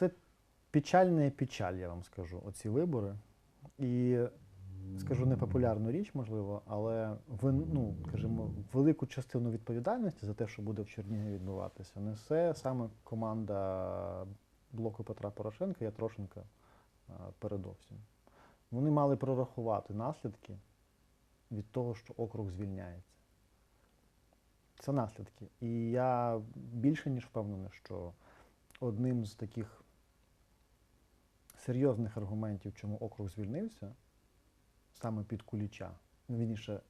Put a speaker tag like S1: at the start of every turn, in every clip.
S1: це печальна печаль, я вам скажу, оці вибори. І скажу непопулярну річ, можливо, але ви, ну, скажімо, велику частину відповідальності за те, що буде в Чернігові відбуватися, несе саме команда блоку Петра Порошенка і Трошенка передовсім. Вони мали прорахувати наслідки від того, що округ звільняється. Це наслідки. І я більше ніж впевнений, що одним з таких серйозних аргументів, чому округ звільнився, саме під Куліча, ну, вірніше,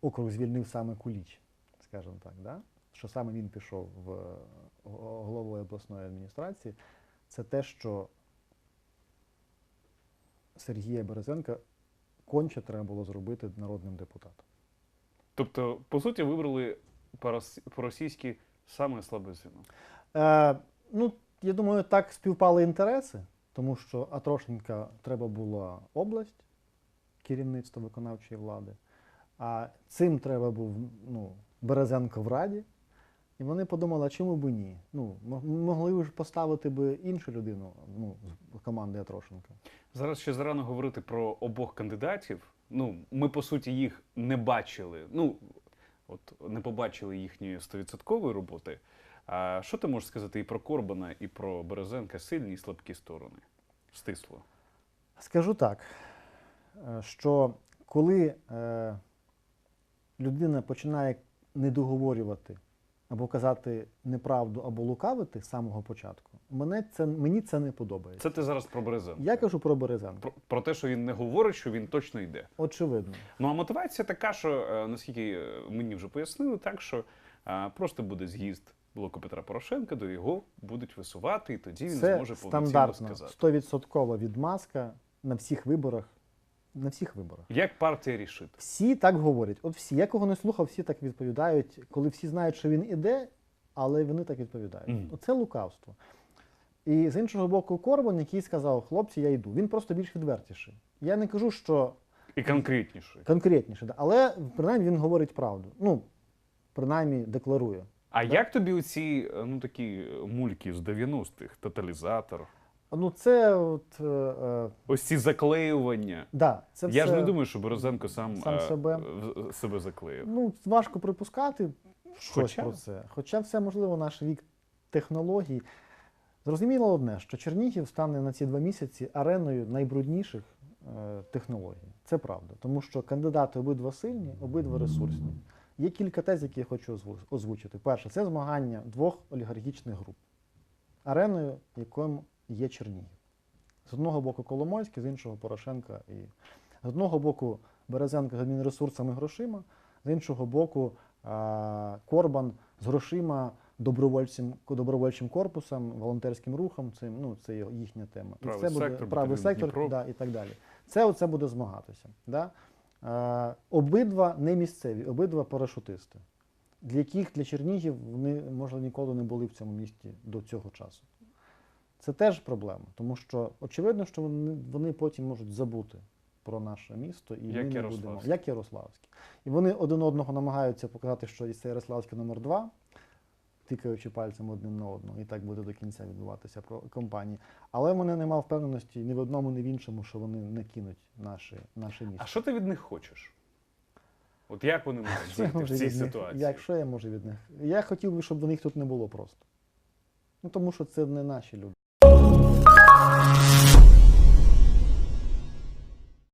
S1: округ звільнив саме Куліч, скажімо так, да? що саме він пішов в головою обласної адміністрації, це те, що Сергія Березенка конче треба було зробити народним депутатом.
S2: Тобто, по суті, вибрали порос- по-російськи саме слабе звіно.
S1: Е, ну, я думаю, так співпали інтереси, тому що Атрошенка треба була область, керівництво виконавчої влади, а цим треба був ну, Березенко в Раді. І вони подумали, а чому б ні? Ну, могли ж поставити би іншу людину ну, з команди Атрошенка.
S2: Зараз ще зарано говорити про обох кандидатів. Ну, ми по суті їх не бачили. Ну, от не побачили їхньої стовідсоткової роботи. А що ти можеш сказати і про Корбана, і про Березенка сильні і слабкі сторони? Стисло.
S1: Скажу так, е, що коли е, людина починає недоговорювати або казати неправду, або лукавити з самого початку, мене це, мені це не подобається.
S2: Це ти зараз про Березенка.
S1: Я кажу про Березенка.
S2: Про, про те, що він не говорить, що він точно йде.
S1: Очевидно.
S2: Ну а мотивація така, що е, наскільки мені вже пояснили, так що просто буде з'їзд блоку Петра Порошенка, до його будуть висувати, і тоді він
S1: Це
S2: зможе повноцінно
S1: стандартна
S2: сказати.
S1: 100% відмазка на всіх виборах. На всіх виборах.
S2: Як партія рішить?
S1: Всі так говорять. От всі, я кого не слухав, всі так відповідають, коли всі знають, що він іде, але вони так відповідають.
S2: Мгм.
S1: Оце лукавство. І з іншого боку, Корбан, який сказав, хлопці, я йду. Він просто більш відвертіший. Я не кажу, що
S2: І конкретніше.
S1: конкретніше, да, але принаймні він говорить правду. Ну, принаймні декларує.
S2: А як тобі оці е, ну такі е, мульки з 90-х, тоталізатор?
S1: Ну, це от, е, е,
S2: Ось ці заклеювання.
S1: да, це
S2: Я
S1: все,
S2: ж не думаю, що Борозенко сам,
S1: Сам
S2: е,
S1: себе.
S2: в- себе заклеїв.
S1: Ну, важко припускати щось
S2: Хоча?
S1: про це. Хоча все можливо наш вік технологій. Зрозуміло одне, що Чернігів стане на ці два місяці ареною найбрудніших е, технологій. Це правда. Тому що кандидати обидва сильні, обидва ресурсні. Є кілька тез, які я хочу озвучити. Перше, це змагання двох олігархічних груп, ареною, яким є Чернігів. З одного боку Коломойський, з іншого Порошенка. І з одного боку Березенко з адмінресурсами грошима, з іншого боку Корбан з грошима, добровольчим, добровольчим корпусом, волонтерським рухом. Цим, ну, це їхня тема.
S2: Правий
S1: це буде
S2: сектор,
S1: правий сектор да, і так далі. Це оце буде змагатися. Да? А, обидва не місцеві, обидва парашутисти, для яких для Чернігів вони, може, ніколи не були в цьому місті до цього часу. Це теж проблема, тому що очевидно, що вони, вони потім можуть забути про наше місто і
S2: Як
S1: ми не будемо, як Ярославське. І вони один одного намагаються показати, що це Ярославське номер 2 тикаючи пальцем один на одного, і так буде до кінця відбуватися про компанії. Але в мене немає впевненості ні в одному, ні в іншому, що вони не кинуть наше, наше місто.
S2: А що ти від них хочеш? От як вони
S1: Що
S2: діяти в цій ситуації?
S1: Як що я можу від них? Я хотів би, щоб до них тут не було просто. Ну тому що це не наші люди.